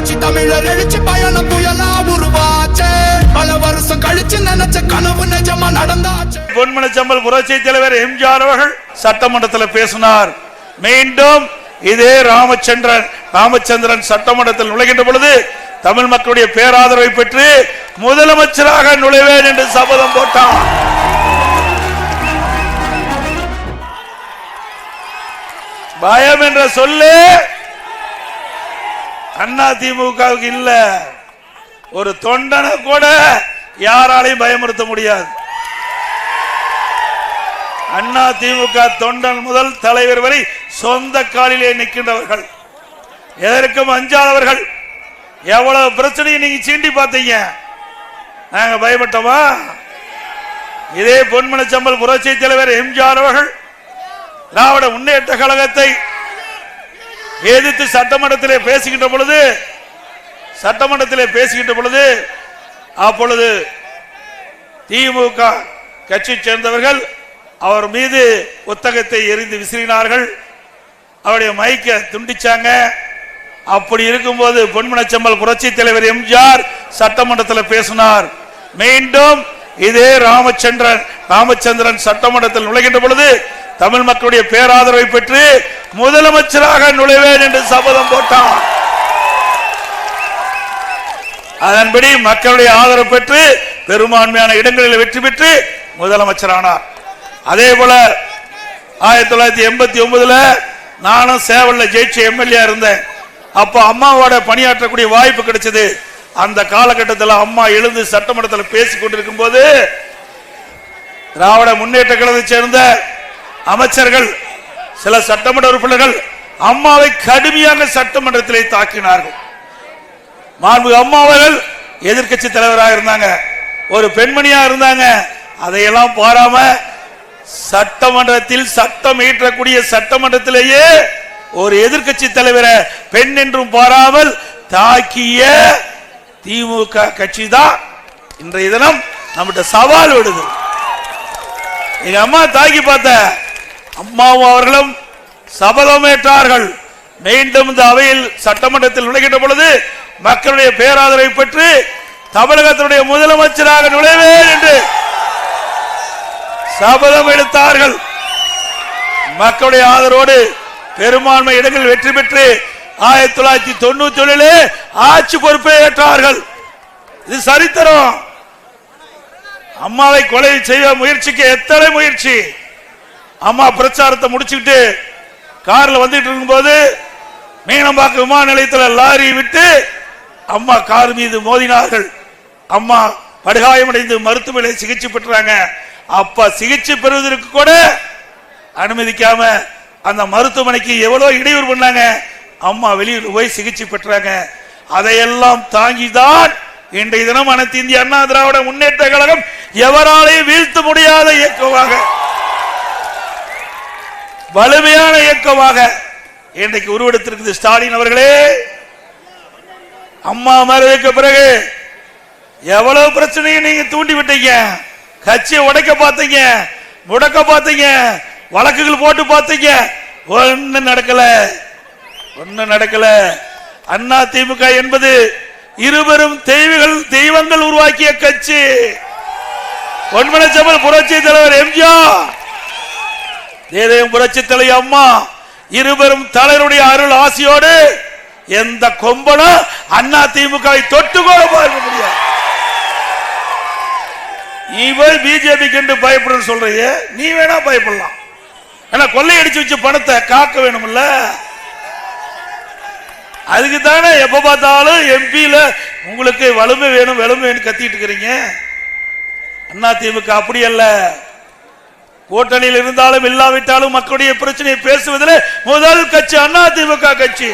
புரட்சி தமிழர் எழுச்சி பயணம் புயலா உருவாச்சே. பல வருஷம் கழிச்சு நினைச்ச கனவு நிஜமா நடந்தாச்சே. பொன்மனச்சம்பல் புரட்சி தலைவர் எம்ஜிஆர் அவர்கள் சட்டமன்றத்தில் பேசினார். மீண்டும் இதே ராமச்சந்திரன் ராமச்சந்திரன் சட்டமன்றத்தில் நுழைகின்ற பொழுது தமிழ் மக்களுடைய பேராதரவை பெற்று முதலமைச்சராக நுழைவேன் என்று சபதம் போட்டான் பயம் என்ற சொல்லு அண்ணா திமுகவுக்கு இல்ல. ஒரு தொண்டனை கூட யாராலையும் பயமுறுத்த முடியாது. அண்ணா திமுக தொண்டன் முதல் தலைவர் வரை சொந்த காலிலே நிற்கின்றவர்கள். எதற்கும் அஞ்சாதவர்கள். எவ்வளவு பிரச்சனையை நீங்க சீண்டி பார்த்தீங்க. நாங்க பயப்பட்டோமா? இதே பொன்மனச்சம்பல் புரட்சி தலைவர் எம்ஜிஆர் அவர்கள் திராவிட முன்னேற்ற கழகத்தை எதிர்த்து சட்டமன்றத்திலே பேசுகின்ற பொழுது சட்டமன்றத்திலே பேசுகின்ற பொழுது அப்பொழுது திமுக கட்சி சேர்ந்தவர்கள் அவர் மீது புத்தகத்தை எரிந்து விசிறினார்கள். அவருடைய மைக்க துண்டிச்சாங்க. அப்படி இருக்கும்போது பொன்மனச்சம்பல் புரட்சி தலைவர் எம்ஜிஆர் சட்டமன்றத்தில் பேசினார். மீண்டும் இதே ராமச்சந்திரன் ராமச்சந்திரன் சட்டமன்றத்தில் நுழைகின்ற பொழுது தமிழ் மக்களுடைய பேராதரவை பெற்று முதலமைச்சராக நுழைவேன் என்று சபதம் போட்டான். அதன்படி மக்களுடைய ஆதரவு பெற்று பெரும்பான்மையான இடங்களில் வெற்றி பெற்று முதலமைச்சரானார். அதே போல ஆயிரத்தி தொள்ளாயிரத்தி எண்பத்தி ஒன்பதுல நானும் சேவல்ல ஜெயிச்ச எம்எல்ஏ இருந்தேன். அப்போ அம்மாவோட பணியாற்றக்கூடிய வாய்ப்பு கிடைச்சது. அந்த காலகட்டத்தில் அம்மா எழுந்து சட்டமன்றத்தில் பேசி கொண்டிருக்கும் போது திராவிட முன்னேற்ற கழகத்தை சேர்ந்த அமைச்சர்கள் சில சட்டமன்ற உறுப்பினர்கள் அம்மாவை கடுமையாக சட்டமன்றத்திலே தாக்கினார்கள். மாண்பு அம்மா அவர்கள் எதிர்க்கட்சி தலைவராக இருந்தாங்க. ஒரு பெண்மணியாக இருந்தாங்க. அதையெல்லாம் பாராம சட்டமன்றத்தில் சட்டம் இயற்றக்கூடிய சட்டமன்றத்திலேயே ஒரு எதிர்க்கட்சி தலைவரை பெண் என்றும் பாராமல் தாக்கிய திமுக கட்சி தான் இன்றைய தினம் நம்மகிட்ட சவால் விடுது. எங்க அம்மா தாக்கி பார்த்த அம்மாவும் அவர்களும் சபதமேற்றார்கள். மீண்டும் இந்த அவையில் சட்டமன்றத்தில் நுழைகின்ற பொழுது மக்களுடைய பேராதரவை பெற்று தமிழகத்தினுடைய முதலமைச்சராக நுழைவேன் என்று சபதம் எடுத்தார்கள். மக்களுடைய ஆதரவோடு பெரும்பான்மை இடங்களில் வெற்றி பெற்று ஆயிரத்தி தொள்ளாயிரத்தி தொண்ணூத்தி ஒண்ணிலே ஆட்சி பொறுப்பை ஏற்றார்கள். இது சரித்திரம். அம்மாவை கொலை செய்ய முயற்சிக்க எத்தனை முயற்சி? அம்மா பிரச்சாரத்தை முடிச்சுக்கிட்டு கார்ல வந்துட்டு இருக்கும்போது மீனம்பாக்கம் விமான நிலையத்தில் லாரி விட்டு அம்மா கார் மீது மோதினார்கள். அம்மா படுகாயமடைந்து மருத்துவமனை சிகிச்சை பெற்றாங்க. அப்பா சிகிச்சை பெறுவதற்கு கூட அனுமதிக்காம அந்த மருத்துவமனைக்கு எவ்வளோ இடையூறு பண்ணாங்க. அம்மா வெளியூர் போய் சிகிச்சை பெற்றாங்க. அதையெல்லாம் தாங்கிதான் இன்றைய தினம் அனைத்து இந்திய அண்ணா திராவிட முன்னேற்ற கழகம் எவராலையும் வீழ்த்த முடியாத இயக்கமாக வலிமையான இயக்கமாக இன்றைக்கு உருவெடுத்திருக்கிறது ஸ்டாலின் அவர்களே. அம்மா மறைவுக்கு பிறகு எவ்வளவு பிரச்சனையை நீங்க தூண்டி விட்டீங்க. கட்சியை உடைக்க பார்த்தீங்க முடக்க பார்த்தீங்க வழக்குகள் போட்டு பார்த்தீங்க. ஒன்னும் நடக்கல. ஒன்னும் நடக்கல. அண்ணா திமுக என்பது இருவரும் தெய்வங்கள் தெய்வங்கள் உருவாக்கிய கட்சி. பொன்மனச்சமல் புரட்சி தலைவர் எம்ஜிஆர். தேதயம் புரட்சி தலை அம்மா இருவரும் தலைவருடைய அருள் ஆசியோடு எந்த கொம்பனும் அண்ணா திமுகவை தொட்டு கூட பார்க்க முடியாது நீ போய் பிஜேபி கண்டு பயப்படுன்னு சொல்றீங்க நீ வேணா பயப்படலாம். ஆனா கொள்ளையடிச்சு வச்ச பணத்தை காக்க வேணும்ல அதுக்கு தானே எப்ப பார்த்தாலும் எம்பியில உங்களுக்கு வலிமை வேணும் வலிமை வேணும் கத்திட்டு இருக்கிறீங்க. அண்ணா திமுக அப்படி அல்ல. கூட்டணியில் இருந்தாலும் இல்லாவிட்டாலும் மக்களுடைய பிரச்சனையை பேசுவதில் முதல் கட்சி அண்ணா திமுக கட்சி.